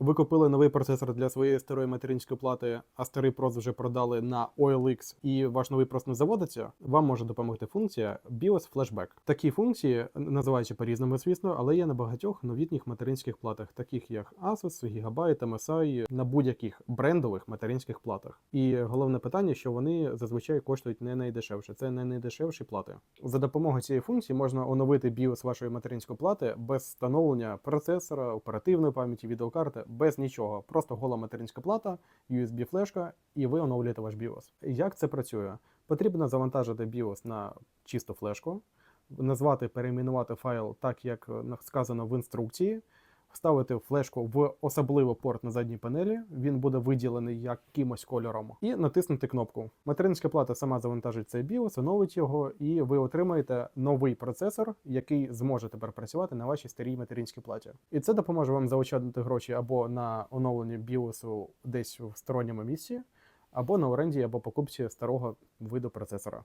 Ви купили новий процесор для своєї старої материнської плати, а старий прос вже продали на OLX і ваш новий прос не заводиться. Вам може допомогти функція BIOS Flashback. Такі функції називаються по-різному, звісно, але є на багатьох новітніх материнських платах, таких як Asus, Gigabyte, MSI, на будь-яких брендових материнських платах. І головне питання, що вони зазвичай коштують не найдешевше. Це не найдешевші плати. За допомогою цієї функції можна оновити BIOS вашої материнської плати без встановлення процесора, оперативної пам'яті, відеокарти, без нічого. Просто гола материнська плата, USB-флешка, і ви оновлюєте ваш BIOS. Як це працює? Потрібно завантажити BIOS на чисту флешку, назвати, перейменувати файл так, як е, сказано в інструкції. Вставити флешку в особливий порт на задній панелі, він буде виділений якимось кольором, і натиснути кнопку. Материнська плата сама завантажить цей BIOS, оновить його, і ви отримаєте новий процесор, який зможе тепер працювати на вашій старій материнській платі. І це допоможе вам заощадити гроші або на оновленні BIOS десь в сторонньому місці, або на оренді, або покупці старого виду процесора.